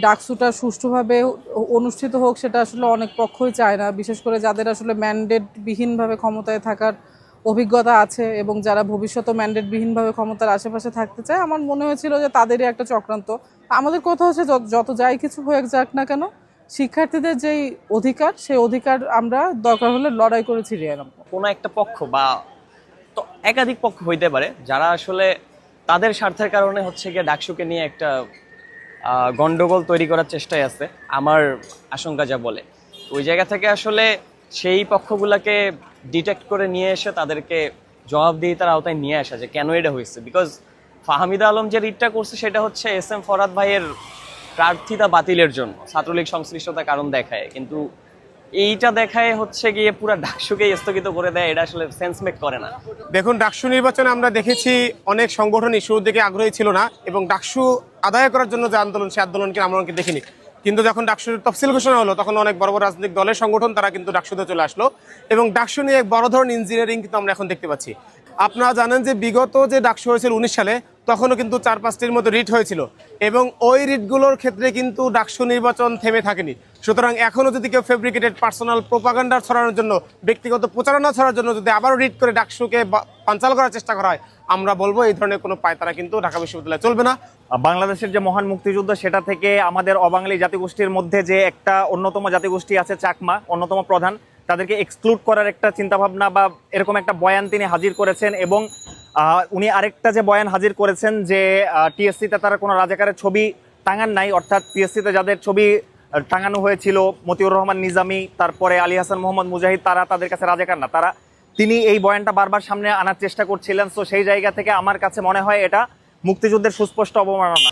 ডাকসুটা সুষ্ঠুভাবে অনুষ্ঠিত হোক, সেটা আসলে অনেক পক্ষই চায় না। বিশেষ করে যাদের আসলে ম্যান্ডেটবিহীনভাবে ক্ষমতায় থাকার অভিজ্ঞতা আছে এবং যারা ভবিষ্যতে ম্যান্ডেটবিহীনভাবে ক্ষমতার আশেপাশে থাকতে চায়, আমার মনে হয়েছিল যে তাদেরই একটা চক্রান্ত। আমাদের কথা হচ্ছে যত- যাই কিছু হয়ে যাক না কেন, শিক্ষার্থীদের যেই অধিকার, সেই অধিকার আমরা দরকার হলে লড়াই করে ছিনিয়ে কোনো একটা পক্ষ বা তো একাধিক পক্ষ হইতে পারে, যারা আসলে তাদের স্বার্থের কারণে হচ্ছে গিয়ে ডাকসুকে নিয়ে একটা আহ, গন্ডগোল তৈরি করার চেষ্টায় আছে। আমার আশঙ্কা যা বলে। ওই জায়গা থেকে আসলে সেই পক্ষগুলোকে ডিটেক্ট করে নিয়ে এসে তাদেরকে জবাবদিহিতার আওতায় নিয়ে আসা যে কেন এটা হয়েছে। বিকজ ফাহমিদা আলম যে রিটটা করছে সেটা হচ্ছে এস এম ফরাদ ভাইয়ের প্রার্থিতা বাতিলের জন্য। ছাত্রলীগ সংশ্লিষ্টতা কারণ দেখায়। কিন্তু এইটা দেখায় হচ্ছে গিয়ে পুরো ডাকসুকে স্থগিত করে দেয়, এটা আসলে সেন্স মেক করে না। দেখুন, ডাকসু নির্বাচনে আমরা দেখেছি অনেক সংগঠন ইস্যুর দিকে আগ্রহী ছিল না এবং ডাকসু আদায় করার জন্য যে আন্দোলন সেই আন্দোলনকে আমরা অনেকে দেখিনি। কিন্তু যখন ডাকসুর তফসিল ঘোষণা হলো, তখন অনেক বড় বড় রাজনৈতিক দলের সংগঠন তারা কিন্তু ডাকসুতে চলে আসলো এবং ডাকসু নিয়ে এক বড় ধরনের ইঞ্জিনিয়ারিং কিন্তু আমরা এখন দেখতে পাচ্ছি। আপনারা জানেন যে বিগত যে ডাকসু হয়েছিল উনিশ সালে তখনও কিন্তু চার পাঁচটির মতো রিট হয়েছিল। এবং ওই রিটগুলোর ক্ষেত্রে কিন্তু ডাকসু নির্বাচন থেমে থাকেনি। সুতরাং এখনও যদি কেউ ফেব্রিকেটেড পার্সোনাল প্রোপাগান্ডার ছড়ানোর জন্য, ব্যক্তিগত প্রচারণা ছড়ার জন্য যদি আবারও রিট করে ডাকসুকে পাঞ্চাল করার চেষ্টা করা হয়, আমরা বলব এই ধরনের কোনো পায়তারা কিন্তু ঢাকা বিশ্ববিদ্যালয়ে চলবে না। বাংলাদেশের যে মহান মুক্তিযুদ্ধ, সেটা থেকে আমাদের অবাঙালি জাতিগোষ্ঠীর মধ্যে যে একটা অন্যতম জাতিগোষ্ঠী আছে চাকমা, অন্যতম প্রধান, তাদেরকে এক্সক্লুড করার একটা চিন্তাভাবনা বা এরকম একটা বয়ান তিনি হাজির করেছেন এবং উনি আরেকটা যে বয়ান হাজির করেছেন যে টিএসসিতে তারা কোনো রাজাকারের ছবি টাঙান নাই অর্থাৎ টিএসসিতে যাদের ছবি টাঙানো হয়েছিল মতিউর রহমান নিজামী তারপরে আলী হাসান মোহাম্মদ মুজাহিদ তারা তাদের কাছে রাজাকার না তারা তিনি এই বয়ানটা বারবার সামনে আনার চেষ্টা করছিলেন তো সেই জায়গা থেকে আমার কাছে মনে হয় এটা মুক্তিযুদ্ধের সুস্পষ্ট অবমাননা